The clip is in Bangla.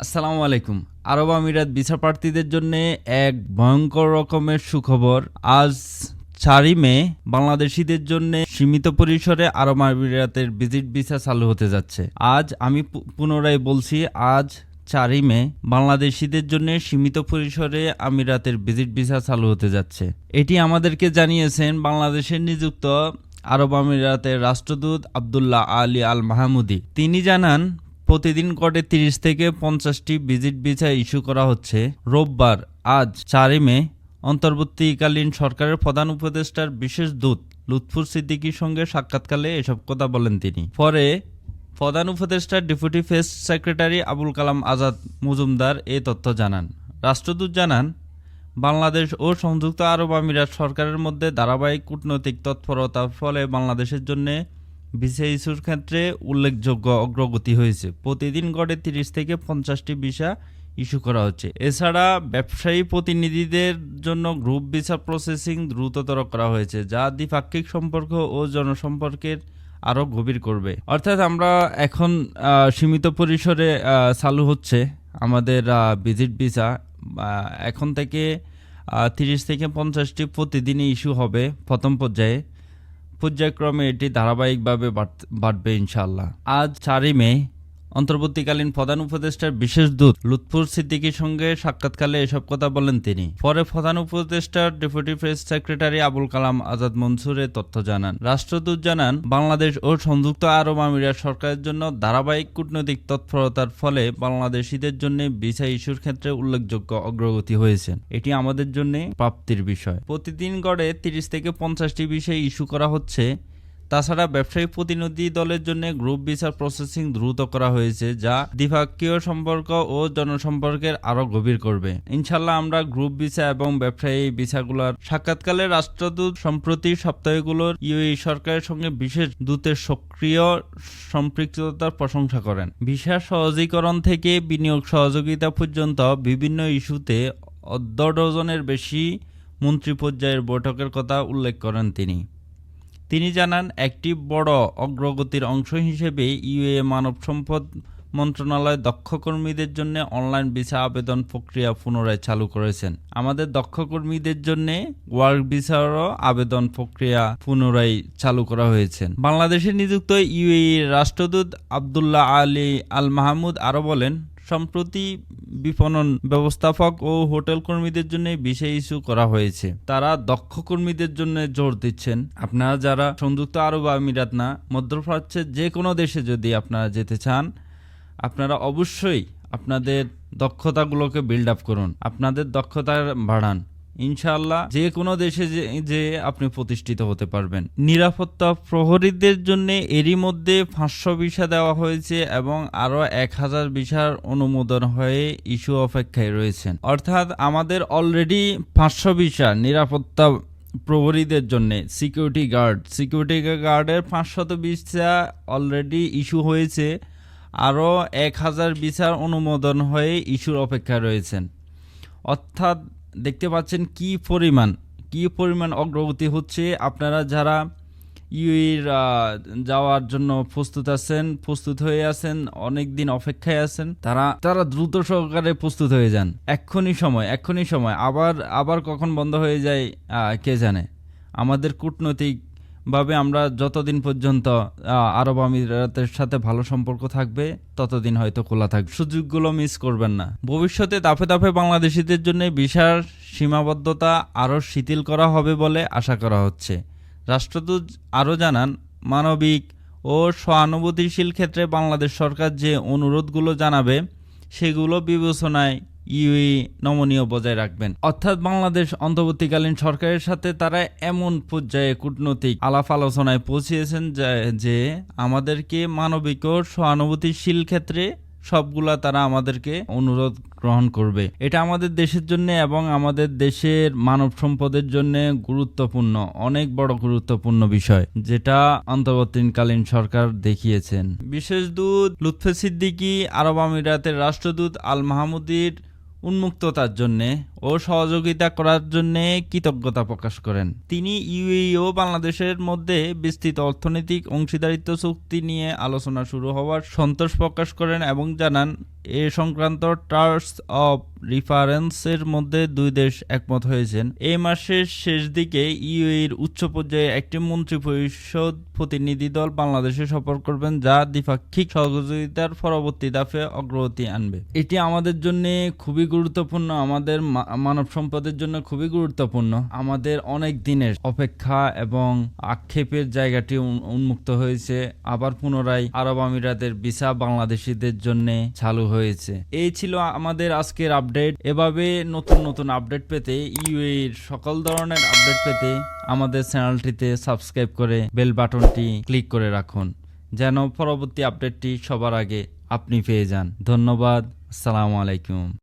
আসসালামু আলাইকুম। আরব আমিরাত ভিসা প্রার্থীদের জন্য এক ভয়ঙ্কর রকমের সুখবর। আজ চারই মে, বাংলাদেশিদের জন্য সীমিত পরিসরে আরব আমিরাতের ভিজিট ভিসা চালু হতে যাচ্ছে। আজ আমি পুনরায় বলছি, আজ চারই মে, বাংলাদেশিদের জন্য সীমিত পরিসরে আমিরাতের ভিজিট ভিসা চালু হতে যাচ্ছে। এটি আমাদেরকে জানিয়েছেন বাংলাদেশের নিযুক্ত আরব আমিরাতের রাষ্ট্রদূত আবদুল্লাহ আলী আল মাহমুদি তিনি জানান প্রতিদিন কটে তিরিশ থেকে পঞ্চাশটি ভিজিট ভিসা ইস্যু করা হচ্ছে। রোববার, আজ চারই মে, অন্তর্বর্তীকালীন সরকারের প্রধান উপদেষ্টার বিশেষ দূত লুৎফুর সিদ্দিকীর সঙ্গে সাক্ষাৎকালে এসব কথা বলেন তিনি। পরে প্রধান উপদেষ্টার deputy press secretary Abul Kalam Azad Majumdar এ তথ্য জানান। রাষ্ট্রদূত জানান, বাংলাদেশ ও সংযুক্ত আরব আমিরাত সরকারের মধ্যে ধারাবাহিক কূটনৈতিক তৎপরতার ফলে বাংলাদেশের জন্য ভিসা ইস্যুর ক্ষেত্রে উল্লেখযোগ্য অগ্রগতি হয়েছে। প্রতিদিন গড়ে তিরিশ থেকে পঞ্চাশটি ভিসা ইস্যু করা হচ্ছে। এছাড়া ব্যবসায়ী প্রতিনিধিদের জন্য গ্রুপ ভিসা প্রসেসিং দ্রুততর করা হয়েছে, যা দ্বিপাক্ষিক সম্পর্ক ও জনসম্পর্কের আরও গভীর করবে। অর্থাৎ আমরা এখন সীমিত পরিসরে চালু হচ্ছে আমাদের ভিজিট ভিসা এখন থেকে তিরিশ থেকে পঞ্চাশটি প্রতিদিনই ইস্যু হবে প্রথম পর্যায়ে। পর্যায়ক্রমে এটি ধারাবাহিকভাবে বাড়বে ইনশাল্লাহ আজ চারই মে অন্তর্বর্তীকালীন প্রধান উপদেষ্টার বিশেষ দূত লুৎফুর সিদ্দিকীর সঙ্গে সাক্ষাৎকালে এসব কথা বলেন তিনি। পরে প্রধান উপদেষ্টার deputy press secretary Abul Kalam Azad Mansur এ তথ্য জানান। রাষ্ট্রদূত জানান, বাংলাদেশ ও সংযুক্ত আরব আমিরাত সরকারের জন্য ধারাবাহিক কূটনৈতিক তৎপরতার ফলে বাংলাদেশিদের জন্য ভিসা ইস্যুর ক্ষেত্রে উল্লেখযোগ্য অগ্রগতি হয়েছে। এটি আমাদের জন্য প্রাপ্তির বিষয়। প্রতিদিন গড়ে তিরিশ থেকে পঞ্চাশটি বিষয় ইস্যু করা হচ্ছে। তাছাড়া ব্যবসায়ী প্রতিনিধি দলের জন্য গ্রুপ ভিসার প্রসেসিং দ্রুত করা হয়েছে, যা দ্বিপাক্ষীয় সম্পর্ক ও জনসম্পর্কের আরও গভীর করবে। ইনশাল্লাহ আমরা গ্রুপ ভিসা এবং ব্যবসায়ী ভিসাগুলোর সাক্ষাৎকালে রাষ্ট্রদূত সম্প্রতি সপ্তাহগুলোর ইউএই সরকারের সঙ্গে বিশেষ দূতের সক্রিয় সম্পৃক্ততার প্রশংসা করেন। ভিসা সহজীকরণ থেকে বিনিয়োগ সহযোগিতা পর্যন্ত বিভিন্ন ইস্যুতে অর্ধ ডজনের বেশি মন্ত্রী পর্যায়ের বৈঠকের কথা উল্লেখ করেন তিনি। তিনি জানান, একটি বড় অগ্রগতির অংশ হিসেবে ইউএ মানব সম্পদ মন্ত্রণালয় দক্ষ কর্মীদের জন্য অনলাইন ভিসা আবেদন প্রক্রিয়া পুনরায় চালু করেছেন। আমাদের দক্ষ কর্মীদের জন্য ওয়ার্ক ভিসারও আবেদন প্রক্রিয়া পুনরায় চালু করা হয়েছে। বাংলাদেশে নিযুক্ত ইউএই রাষ্ট্রদূত আবদুল্লাহ আলী আল মাহমুদ আরও বলেন সম্প্রতি বিপণন ব্যবস্থাপক ও হোটেল কর্মীদের জন্য বিষয় ইস্যু করা হয়েছে। তারা দক্ষ কর্মীদের জন্য জোর দিচ্ছেন। আপনারা যারা সংযুক্ত আরব আমিরাত না মধ্যপ্রাচ্যের যে কোনো দেশে যদি আপনারা যেতে চান, আপনারা অবশ্যই আপনাদের দক্ষতাগুলোকে বিল্ড আপ করুন। আপনাদের দক্ষতা বাড়ান। ইনশাআল্লাহ যে কোনো দেশে যে যে আপনি প্রতিষ্ঠিত হতে পারবেন। নিরাপত্তা প্রহরীদের জন্য এরই মধ্যে পাঁচশো ভিসা দেওয়া হয়েছে এবং আরও এক হাজার ভিসার অনুমোদন হয়ে ইস্যু অপেক্ষায় রয়েছেন। অর্থাৎ আমাদের অলরেডি পাঁচশো ভিসা নিরাপত্তা প্রহরীদের জন্য, সিকিউরিটি গার্ড। সিকিউরিটি গার্ডের পাঁচশত ভিসা অলরেডি ইস্যু হয়েছে, আরও এক হাজার ভিসার অনুমোদন হয়ে ইস্যুর অপেক্ষায় রয়েছেন। অর্থাৎ দেখতে পাচ্ছেন কি পরিমাণ কি পরিমাণ অগ্রগতি হচ্ছে। আপনারা যারা ইউএর যাওয়ার জন্য প্রস্তুত আছেন, প্রস্তুত হয়ে আছেন অনেক দিন অপেক্ষায় আছেন, তারা তারা দ্রুত সহকারে প্রস্তুত হয়ে যান। এক্ষুনি সময় এক্ষুনি সময়। আবার আবার কখন বন্ধ হয়ে যায় কে জানে? আমাদের কূটনৈতিক ভাবে আমরা যতদিন পর্যন্ত আরব আমিরাতের সাথে ভালো সম্পর্ক থাকবে, ততদিন হয়তো খোলা থাকবে। সুযোগগুলো মিস করবেন না। ভবিষ্যতে দাফে দাফে বাংলাদেশিদের জন্য বিশাল সীমাবদ্ধতা আরও শিথিল করা হবে বলে আশা করা হচ্ছে। রাষ্ট্রদূত আরও জানান, মানবিক ও সহানুভূতিশীল ক্ষেত্রে বাংলাদেশ সরকার যে অনুরোধগুলো জানাবে, সেগুলো বিবেচনায় ইউই নমনীয় বজায় রাখবেন। অর্থাৎ বাংলাদেশ অন্তর্বর্তীকালীন সরকারের সাথে তারা এমন পর্যায়ে কূটনৈতিক আলাপ আলোচনায় পৌঁছিয়েছেন যে- আমাদেরকে মানবিক ও সহানুভূতিশীল ক্ষেত্রে সবগুলা তারা আমাদেরকে অনুরোধ গ্রহণ করবে। এটা আমাদের দেশের জন্য এবং আমাদের দেশের মানব সম্পদের জন্য গুরুত্বপূর্ণ, অনেক বড় গুরুত্বপূর্ণ বিষয়, যেটা অন্তর্বর্তীকালীন সরকার দেখিয়েছেন। বিশেষ দূত লুৎফে সিদ্দিকী, আরব আমিরাতের রাষ্ট্রদূত আল মাহমুদির উন্মুক্ততার জন্যে ও সহযোগিতা করার জন্যে কৃতজ্ঞতা প্রকাশ করেন। তিনি ইউএই ও বাংলাদেশের মধ্যে বিস্তৃত অর্থনৈতিক অংশীদারিত্ব চুক্তি নিয়ে আলোচনা শুরু হওয়ার সন্তোষ প্রকাশ করেন এবং জানান, এ সংক্রান্ত টার্স অফ রিফারেন্সের মধ্যে দুই দেশ একমত হয়েছেন। এই মাসের শেষ দিকে ইউএইর উচ্চ পর্যায়ে একটি মন্ত্রী পরিষদ প্রতিনিধি দল বাংলাদেশে সফর করবেন, যা দ্বিপাক্ষিক সহযোগিতার পরবর্তী ধাপে অগ্রগতি আনবে। এটি আমাদের জন্য খুবই গুরুত্বপূর্ণ, আমাদের মানব সম্পদের জন্য খুবই গুরুত্বপূর্ণ। আমাদের অনেক দিনের অপেক্ষা এবং আক্ষেপের জায়গাটি উন- উন্মুক্ত হয়েছে। আবার পুনরায় আরব আমিরাতের ভিসা বাংলাদেশিদের জন্য চালু হয়েছে। এই ছিল আমাদের আজকের আপডেট। এভাবে নতুন নতুন আপডেট পেতে ইউএর সকল ধরনের আপডেট পেতে আমাদের চ্যানেলটিতে সাবস্ক্রাইব করে বেল বাটনটি ক্লিক করে রাখুন, যেন পরবর্তী আপডেটটি সবার আগে আপনি পেয়ে যান। ধন্যবাদ। আসসালামু আলাইকুম।